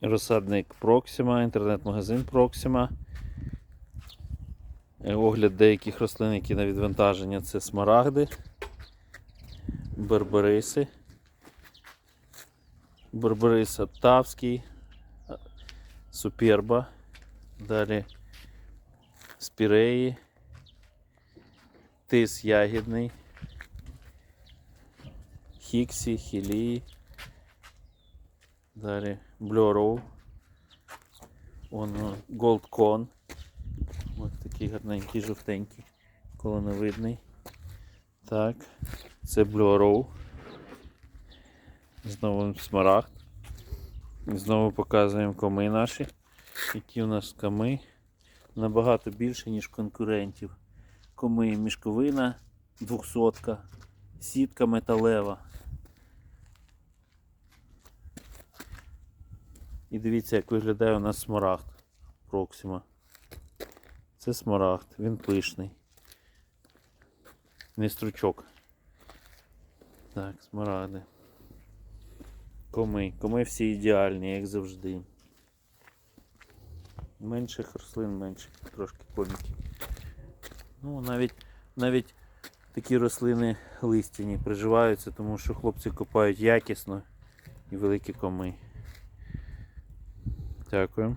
Розсадник Proxima, інтернет-магазин Proxima. Е, Огляд деяких рослин, які на відвантаження це смарагди, бербериси, берберис Оттавський, е, суперба, далі спіреї, тис ягідний, хіксі, хілії. Далі Blue Воно Gold Con. Ось такий гарненький, жовтенький, колоновидний. Так, це Blue Row. Знову смарагд. Знову показуємо коми наші. Які у нас коми. Набагато більше, ніж конкурентів. Коми мішковина 200, сітка металева. І дивіться, як виглядає у нас смарагд Проксима. Це смарагд, він пишний. Не стручок. Так, смарагди. Коми. Коми всі ідеальні, як завжди. Менших рослин, менше трошки коміків. Ну, навіть, навіть такі рослини листяні приживаються, тому що хлопці копають якісно і великі коми. Дякую.